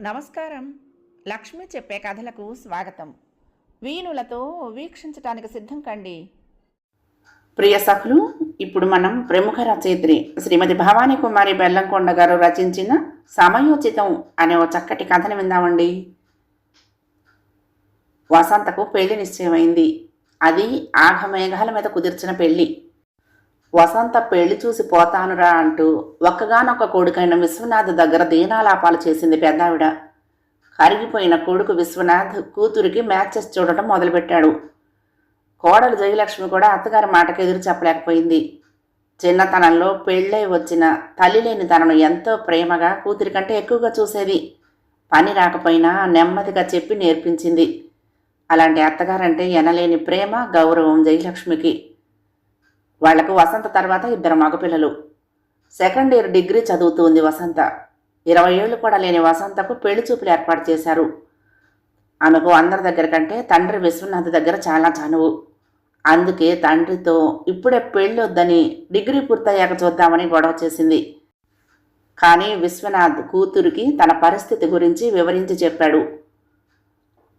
నమస్కారం. లక్ష్మి చెప్పే కథలకు స్వాగతం. వీణులతో వీక్షించటానికి సిద్ధం కండి. ప్రియ సఖులు ఇప్పుడు మనం ప్రముఖ రచయిత్రి శ్రీమతి భవానీ కుమారి బెల్లంకొండ గారు రచించిన సమయోచితం అనే ఓ చక్కటి కథను విందామండి. వసంతకు పెళ్ళి నిశ్చయమైంది. అది ఆఘమేఘాల మీద కుదిర్చిన పెళ్ళి. వసంత పెళ్ళి చూసి పోతానురా అంటూ ఒక్కగానొక్క కొడుకైన విశ్వనాథ్ దగ్గర దీనాలాపాలు చేసింది పెద్దావిడ. కరిగిపోయిన కొడుకు విశ్వనాథ్ కూతురికి మ్యాచెస్ చూడటం మొదలుపెట్టాడు. కోడలు జయలక్ష్మి కూడా అత్తగారి మాటకు ఎదురు చెప్పలేకపోయింది. చిన్నతనంలో పెళ్ళై వచ్చిన తల్లి లేని తనను ఎంతో ప్రేమగా కూతురి కంటే ఎక్కువగా చూసేది. పని రాకపోయినా నెమ్మదిగా చెప్పి నేర్పించింది. అలాంటి అత్తగారంటే ఎనలేని ప్రేమ గౌరవం జయలక్ష్మికి. వాళ్ళకు వసంత తర్వాత ఇద్దరు మగపిల్లలు. సెకండ్ ఇయర్ డిగ్రీ చదువుతుంది వసంత. ఇరవై ఏళ్ళు కూడా లేని వసంతకు పెళ్ళి చూపులు ఏర్పాటు చేశారు. ఆమెకు అందరి దగ్గర కంటే తండ్రి విశ్వనాథ్ దగ్గర చాలా చనువు. అందుకే తండ్రితో ఇప్పుడే పెళ్ళొద్దని డిగ్రీ పూర్తయ్యాక చూద్దామని గొడవ చేసింది. కానీ విశ్వనాథ్ కూతురికి తన పరిస్థితి గురించి వివరించి చెప్పాడు.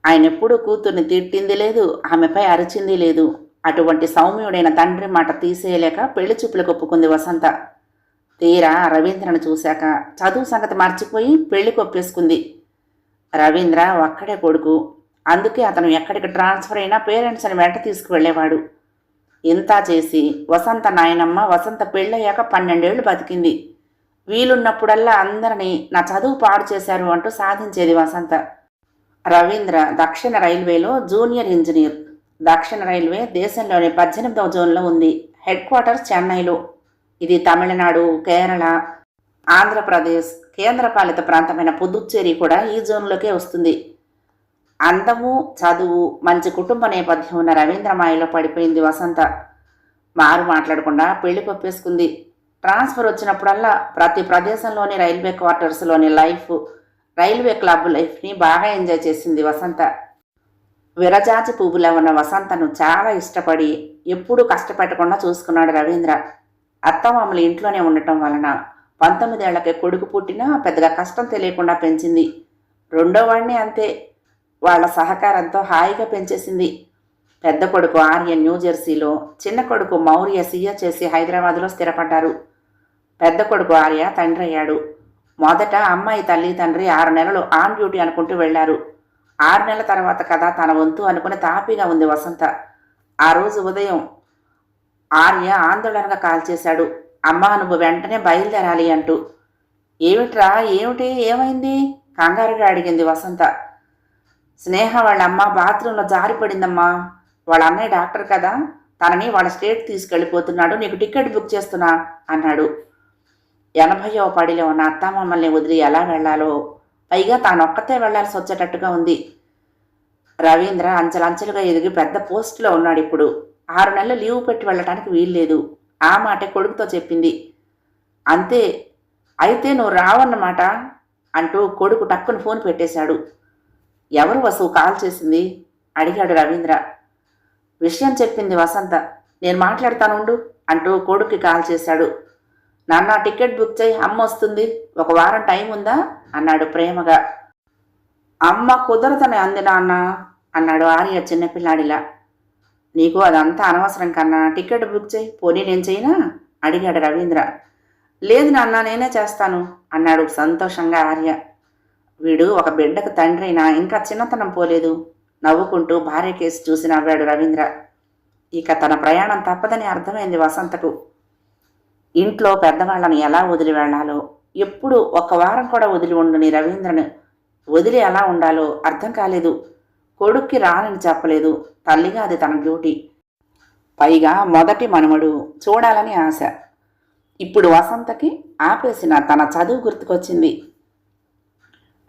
ఆయన ఎప్పుడూ కూతుర్ని తిట్టింది లేదు ఆమెపై అరిచింది లేదు. అటువంటి సౌమ్యుడైన తండ్రి మాట తీసేయలేక పెళ్ళి చూపులకు ఒప్పుకుంది వసంత. తీరా రవీంద్రను చూశాక చదువు సంగతి మర్చిపోయి పెళ్ళి కొప్పేసుకుంది రవీంద్ర ఒక్కడే కొడుకు. అందుకే అతను ఎక్కడికి ట్రాన్స్ఫర్ అయినా పేరెంట్స్ని వెంట తీసుకువెళ్ళేవాడు. ఇంతా చేసి వసంత నాయనమ్మ వసంత పెళ్ళయ్యాక పన్నెండేళ్ళు బతికింది. వీలున్నప్పుడల్లా అందరినీ నా చదువు పాడు చేశారు అంటూ సాధించేది వసంత. రవీంద్ర దక్షిణ రైల్వేలో జూనియర్ ఇంజనీర్. దక్షిణ రైల్వే దేశంలోని పద్దెనిమిదవ జోన్లో ఉంది. హెడ్ క్వార్టర్స్ చెన్నైలో. ఇది తమిళనాడు కేరళ ఆంధ్రప్రదేశ్ కేంద్రపాలిత ప్రాంతమైన పుదుచ్చేరి కూడా ఈ జోన్లోకే వస్తుంది. అందము చదువు మంచి కుటుంబ నేపథ్యం ఉన్న రవీంద్రమాయలో పడిపోయింది వసంత. మారు మాట్లాడకుండా పెళ్ళి పప్పేసుకుంది ట్రాన్స్ఫర్ వచ్చినప్పుడల్లా ప్రతి ప్రదేశంలోని రైల్వే క్వార్టర్స్లోని లైఫ్ రైల్వే క్లబ్ లైఫ్ని బాగా ఎంజాయ్ చేసింది వసంత. విరజాజి పువ్వులా ఉన్న వసంతను చాలా ఇష్టపడి ఎప్పుడూ కష్టపెట్టకుండా చూసుకున్నాడు రవీంద్ర. అత్తమామలు ఇంట్లోనే ఉండటం వలన పంతొమ్మిదేళ్ళకే కొడుకు పుట్టినా పెద్దగా కష్టం తెలియకుండా పెంచింది. రెండో వాడిని అంతే. వాళ్ళ సహకారంతో హాయిగా పెంచేసింది. పెద్ద కొడుకు ఆర్య న్యూజెర్సీలో చిన్న కొడుకు మౌర్య సీఏ చేసి హైదరాబాద్లో స్థిరపడ్డారు. పెద్ద కొడుకు ఆర్య తండ్రి అయ్యాడు. మొదట అమ్మాయి తల్లి తండ్రి ఆరు నెలలు ఆన్ డ్యూటీ అనుకుంటూ వెళ్ళారు. ఆరు నెలల తర్వాత కదా తన వంతు అనుకుని తాపీగా ఉంది వసంత. ఆ రోజు ఉదయం ఆర్య ఆందోళనగా కాల్ చేశాడు. అమ్మా నువ్వు వెంటనే బయలుదేరాలి అంటూ. ఏమిట్రా ఏమిటి ఏమైంది? కంగారుగా అడిగింది వసంత. స్నేహ వాళ్ళ అమ్మ బాత్రూంలో జారిపడిందమ్మా. వాళ్ళ అన్నయ్య డాక్టర్ కదా. తనని వాళ్ళ స్టేట్ తీసుకెళ్ళిపోతున్నాడు. నీకు టికెట్ బుక్ చేస్తున్నా అన్నాడు. ఎనభైవ పడిలో ఉన్న అత్త మమ్మల్ని వదిలి ఎలా వెళ్ళాలో పైగా తానొక్కతే వెళ్ళాల్సి వచ్చేటట్టుగా ఉంది. రవీంద్ర అంచెలంచెలుగా ఎదిగి పెద్ద పోస్టులో ఉన్నాడు ఇప్పుడు. ఆరు నెలలు లీవ్ పెట్టి వెళ్ళటానికి వీల్లేదు. ఆ మాటే కొడుకుతో చెప్పింది. అంతే అయితే నువ్వు రావన్నమాట అంటూ కొడుకు టక్కును ఫోన్ పెట్టేశాడు. ఎవరు వసు కాల్ చేసింది? అడిగాడు రవీంద్ర. విషయం చెప్పింది వసంత. నేను మాట్లాడతానుండు అంటూ కొడుక్కి కాల్ చేశాడు. నాన్న టికెట్ బుక్ చేయి అమ్మ వస్తుంది. ఒక వారం టైం ఉందా? అన్నాడు ప్రేమగా. అమ్మ కుదరతని అంది నాన్న అన్నాడు ఆర్య చిన్నపిల్లాడిలా నీకు అదంతా అనవసరం కన్నా టికెట్ బుక్ చేయి పోనీ నేను చేయనా? అడిగాడు రవీంద్ర. లేదు నాన్న నేనే చేస్తాను అన్నాడు సంతోషంగా ఆర్య. వీడు ఒక బిడ్డకు తండ్రి అయినా ఇంకా చిన్నతనం పోలేదు నవ్వుకుంటూ భార్య కేసు చూసి నవ్వాడు రవీంద్ర. ఇక తన ప్రయాణం తప్పదని అర్థమైంది వసంతకు. ఇంట్లో పెద్దవాళ్ళని ఎలా వదిలి వెళ్ళాలో ఎప్పుడు ఒక వారం కూడా వదిలి ఉండని రవీంద్రను వదిలి ఎలా ఉండాలో అర్థం కాలేదు. కొడుక్కి రానని చెప్పలేదు. తల్లిగా అది తన డ్యూటీ. పైగా మొదటి మనుమడు చూడాలని ఆశ. ఇప్పుడు వసంతకి ఆపేసిన తన చదువు గుర్తుకొచ్చింది.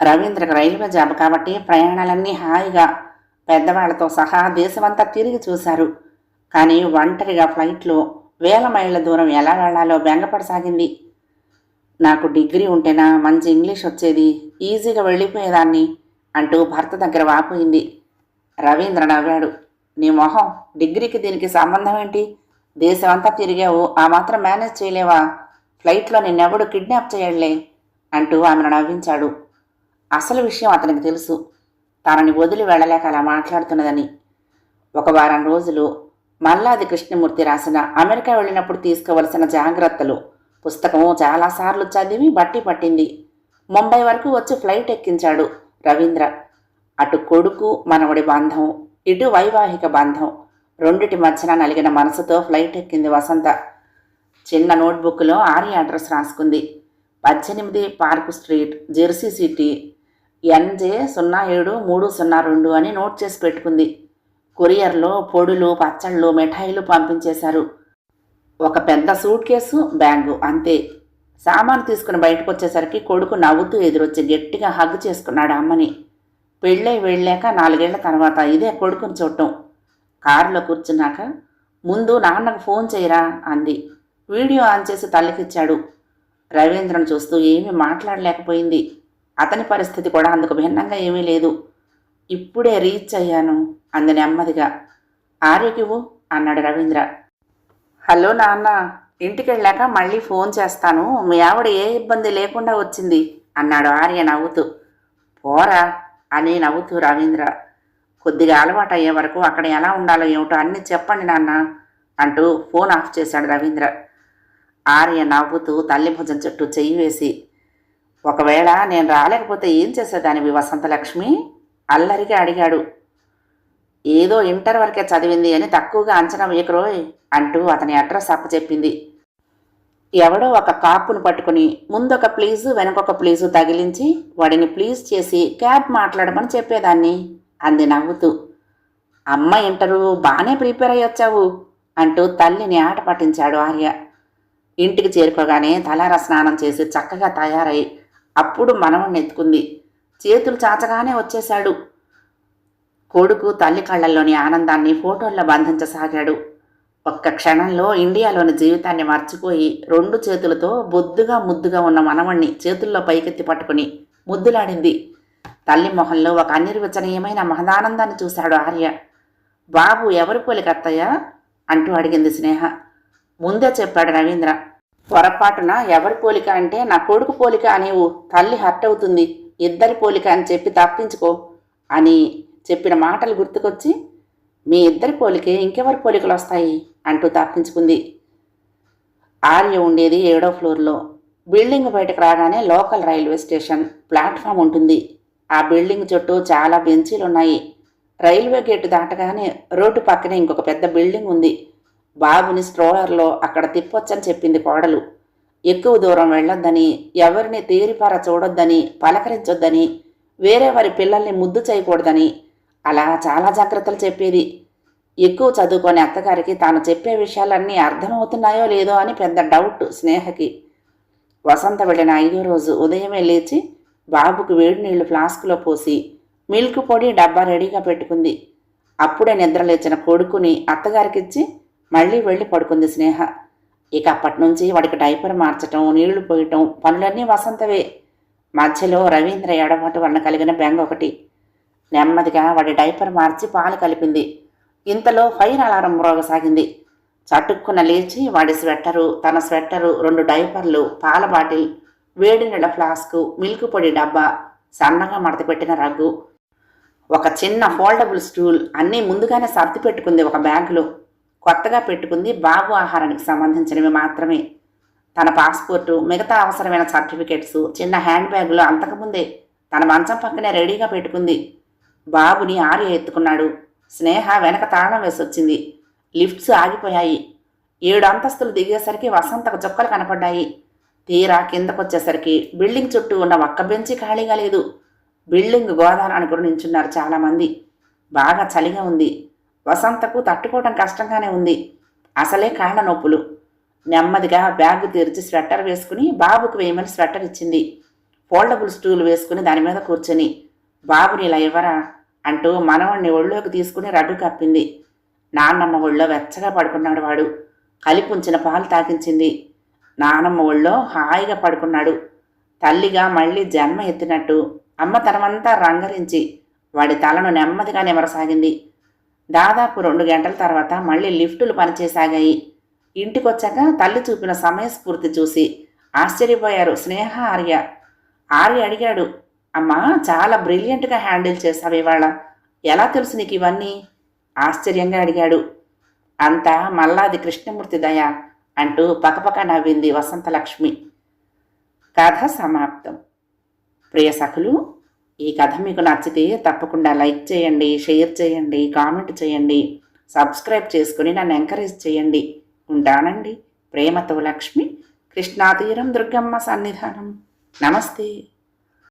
రవీంద్రకు రైల్వే జాబ్ కాబట్టి ప్రయాణాలన్నీ హాయిగా పెద్దవాళ్ళతో సహా దేశమంతా తిరిగి చూశారు. కానీ ఒంటరిగా ఫ్లైట్లో వేల మైళ్ళ దూరం ఎలా వెళ్ళాలో బెంగపడసాగింది. నాకు డిగ్రీ ఉంటేనా మంచి ఇంగ్లీష్ వచ్చేది. ఈజీగా వెళ్ళిపోయేదాన్ని అంటూ భర్త దగ్గర వాపోయింది. రవీంద్ర నవ్వాడు. నీ మొహం డిగ్రీకి దీనికి సంబంధం ఏంటి? దేశమంతా తిరిగావు ఆ మాత్రం మేనేజ్ చేయలేవా? ఫ్లైట్లో నిన్నెవడు కిడ్నాప్ చేయడలే? అంటూ ఆమెను నవ్వించాడు. అసలు విషయం అతనికి తెలుసు. తనని వదిలి వెళ్ళలేక అలా మాట్లాడుతున్నదని. ఒక వారం రోజులు మల్లాది కృష్ణమూర్తి రాసిన అమెరికా వెళ్ళినప్పుడు తీసుకోవలసిన జాగ్రత్తలు. పుస్తకము చాలాసార్లు చదివి బట్టి పట్టింది. ముంబై వరకు వచ్చి ఫ్లైట్ ఎక్కించాడు రవీంద్ర. అటు కొడుకు మనవడి బంధం ఇటు వైవాహిక బంధం. రెండిటి మధ్యన నలిగిన మనసుతో ఫ్లైట్ ఎక్కింది వసంత. చిన్న నోట్బుక్లో ఆర్య అడ్రస్ రాసుకుంది. పద్దెనిమిది park street Jersey city NJ సున్నా ఏడు మూడు సున్నా రెండు అని నోట్ చేసి పెట్టుకుంది. కొరియర్లో పొడులు పచ్చళ్ళు మిఠాయిలు పంపించేశారు. ఒక పెద్ద సూట్ కేసు బ్యాగు అంతే. సామాను తీసుకుని బయటకు వచ్చేసరికి కొడుకు నవ్వుతూ ఎదురొచ్చి గట్టిగా హగ్ చేసుకున్నాడు అమ్మని. పెళ్ళై వెళ్ళాక నాలుగేళ్ళ తర్వాత ఇదే కొడుకుని చూడటం. కారులో కూర్చున్నాక ముందు నాన్నకు ఫోన్ చేయరా అంది. వీడియో ఆన్ చేసి తల్లికిచ్చాడు రవీంద్రను చూస్తూ ఏమీ మాట్లాడలేకపోయింది. అతని పరిస్థితి కూడా అందుకు భిన్నంగా ఏమీ లేదు. ఇప్పుడే రీచ్ అయ్యాను. అంది నెమ్మదిగా. ఆర్యకివ్వు అన్నాడు రవీంద్ర. హలో నాన్న ఇంటికి వెళ్ళాక మళ్ళీ ఫోన్ చేస్తాను. మీ ఆవిడ ఏ ఇబ్బంది లేకుండా వచ్చింది అన్నాడు ఆర్య నవ్వుతూ. పోరా అని నవ్వుతూ రవీంద్ర. కొద్దిగా అలవాటు అయ్యే వరకు అక్కడ ఎలా ఉండాలో ఏమిటో అన్నీ చెప్పండి నాన్న అంటూ ఫోన్ ఆఫ్ చేశాడు రవీంద్ర. ఆర్య నవ్వుతూ తల్లి భుజం చుట్టూ చెయ్యి వేసి ఒకవేళ నేను రాలేకపోతే ఏం చేసేదానివి వసంతలక్ష్మి? అల్లరిగా అడిగాడు. ఏదో ఇంటర్ వరకే చదివింది అని తక్కువగా అంచనా వేయకరోయ్ అంటూ అతని అడ్రస్ అప్పచెప్పింది. ఎవడో ఒక కాపును పట్టుకుని ముందొక ప్లీజు వెనకొక ప్లీజు తగిలించి వాడిని ప్లీజ్ చేసి క్యాబ్ మాట్లాడమని చెప్పేదాన్ని అంది నవ్వుతూ. అమ్మ ఇంటరు బాగానే ప్రిపేర్ అయ్యొచ్చావు అంటూ తల్లిని ఆట పట్టించాడు ఆర్య. ఇంటికి చేరుకోగానే తలార స్నానం చేసి చక్కగా తయారై అప్పుడు మనవణ్ణి ఎత్తుకుంది చేతులు చాచగానే వచ్చేశాడు. కొడుకు తల్లి కళ్ళల్లోని ఆనందాన్ని ఫోటోల్లో బంధించసాగాడు. ఒక్క క్షణంలో ఇండియాలోని జీవితాన్ని మర్చిపోయి రెండు చేతులతో బొద్దుగా ముద్దుగా ఉన్న మనవణ్ణి చేతుల్లో పైకెత్తి పట్టుకుని ముద్దులాడింది. తల్లి మొహంలో ఒక అనిర్వచనీయమైన మహదానందాన్ని చూశాడు ఆర్య. బాబు ఎవరి పోలికత్తయ్యా అంటూ అడిగింది స్నేహ. ముందే చెప్పాడు రవీంద్ర. పొరపాటున ఎవరి పోలిక అంటే నా కొడుకు పోలిక అనేవు. తల్లి హర్ట్ అవుతుంది. ఇద్దరి పోలిక అని చెప్పి తప్పించుకో అని చెప్పిన మాటలు గుర్తుకొచ్చి మీ ఇద్దరి పోలికే ఇంకెవరి పోలికలు వస్తాయి? అంటూ తప్పించుకుంది ఆర్య ఉండేది ఏడో ఫ్లోర్లో. బిల్డింగ్ బయటకు రాగానే లోకల్ రైల్వే స్టేషన్ ప్లాట్ఫామ్ ఉంటుంది. ఆ బిల్డింగ్ చుట్టూ చాలా బెంచీలు ఉన్నాయి రైల్వే గేటు దాటగానే రోడ్డు పక్కనే ఇంకొక పెద్ద బిల్డింగ్ ఉంది. బాబుని స్ట్రోలర్లో అక్కడ తిప్పొచ్చని చెప్పింది కోడలు. ఎక్కువ దూరం వెళ్ళొద్దని ఎవరిని తీరిపార చూడొద్దని పలకరించొద్దని వేరే వారి పిల్లల్ని ముద్దు చేయకూడదని అలా చాలా జాగ్రత్తలు చెప్పేది. ఎక్కువ చదువుకొని అత్తగారికి తాను చెప్పే విషయాలన్నీ అర్థమవుతున్నాయో లేదో అని పెద్ద డౌట్ స్నేహకి. వసంత వెళ్ళిన ఐదో రోజు ఉదయమే లేచి బాబుకు వేడి నీళ్ళు ఫ్లాస్క్లో పోసి మిల్క్ పొడి డబ్బా రెడీగా పెట్టుకుంది. అప్పుడే నిద్రలేచిన కొడుకుని అత్తగారికిచ్చి మళ్ళీ వెళ్ళి పడుకుంది స్నేహ. ఇక అప్పటి నుంచి వాడికి డైపర్ మార్చటం నీళ్ళు పోయటం పనులన్నీ వసంతవే. మధ్యలో రవీంద్ర ఎడబాటు వలన కలిగిన బెంగ ఒకటి. నెమ్మదిగా వాడి డైపర్ మార్చి పాలు కలిపింది. ఇంతలో ఫైర్ అలారం మ్రోగసాగింది. చటుక్కున లేచి వాడి స్వెట్టరు తన స్వెట్టరు రెండు డైపర్లు పాల బాటిల్ వేడి నీళ్ళ ఫ్లాస్కు మిల్క్ పొడి డబ్బా సన్నగా మడతపెట్టిన రగ్గు ఒక చిన్న ఫోల్డబుల్ స్టూల్ అన్నీ ముందుగానే సర్ది పెట్టుకుంది ఒక బ్యాగులో. కొత్తగా పెట్టుకుంది బాబు ఆహారానికి సంబంధించినవి మాత్రమే. తన పాస్పోర్టు మిగతా అవసరమైన సర్టిఫికెట్స్ చిన్న హ్యాండ్ బ్యాగులో అంతకుముందే తన మంచం పక్కనే రెడీగా పెట్టుకుంది. బాబుని ఆర్య ఎత్తుకున్నాడు. స్నేహ వెనక తాళం వేసొచ్చింది. లిఫ్ట్స్ ఆగిపోయాయి. ఏడు అంతస్తులు దిగేసరికి వసంతకు చుక్కలు కనపడ్డాయి. తీరా కిందకొచ్చేసరికి బిల్డింగ్ చుట్టూ ఉన్న ఒక్క బెంచి ఖాళీగా లేదు. బిల్డింగ్ గోదానానికి కూడా నించున్నారు చాలామంది. బాగా చలిగా ఉంది. వసంతకు తట్టుకోవడం కష్టంగానే ఉంది. అసలే కాళ్ళ నొప్పులు. నెమ్మదిగా బ్యాగ్ తెరిచి స్వెట్టర్ వేసుకుని బాబుకు వేయమని స్వెట్టర్ ఇచ్చింది. ఫోల్డబుల్ స్టూల్ వేసుకుని దాని మీద కూర్చొని బాబుని ఇలా ఇవ్వరా అంటూ మనవణ్ణి ఒళ్ళోకి తీసుకుని రడ్డు కప్పింది. నాన్నమ్మ ఒళ్ళో వెచ్చగా పడుకున్నాడు వాడు. కలిపి ఉంచిన పాలు తాకించింది నానమ్మ ఒళ్ళో హాయిగా పడుకున్నాడు. తల్లిగా మళ్ళీ జన్మ ఎత్తినట్టు అమ్మ తనమంతా రంగరించి వాడి తలను నెమ్మదిగా నిమరసాగింది. దాదాపు రెండు గంటల తర్వాత మళ్ళీ లిఫ్టులు పనిచేసాగాయి. ఇంటికొచ్చాక తల్లి చూపిన సమయస్ఫూర్తి చూసి ఆశ్చర్యపోయారు స్నేహ ఆర్య. ఆర్య అడిగాడు అమ్మా చాలా బ్రిలియంట్గా హ్యాండిల్ చేశావు ఇవాళ. ఎలా తెలుసు నీకు ఇవన్నీ? ఆశ్చర్యంగా అడిగాడు. అంతా మల్లాది కృష్ణమూర్తి దయ అంటూ పకపక నవ్వింది వసంతలక్ష్మి. కథ సమాప్తం. ప్రియ సఖులు ఈ కథ మీకు నచ్చితే తప్పకుండా లైక్ చేయండి షేర్ చేయండి కామెంట్ చేయండి సబ్స్క్రైబ్ చేసుకుని నన్ను ఎంకరేజ్ చేయండి. ఉంటానండి ప్రేమతో లక్ష్మి. కృష్ణాతీరం దుర్గమ్మ సన్నిధానం. నమస్తే.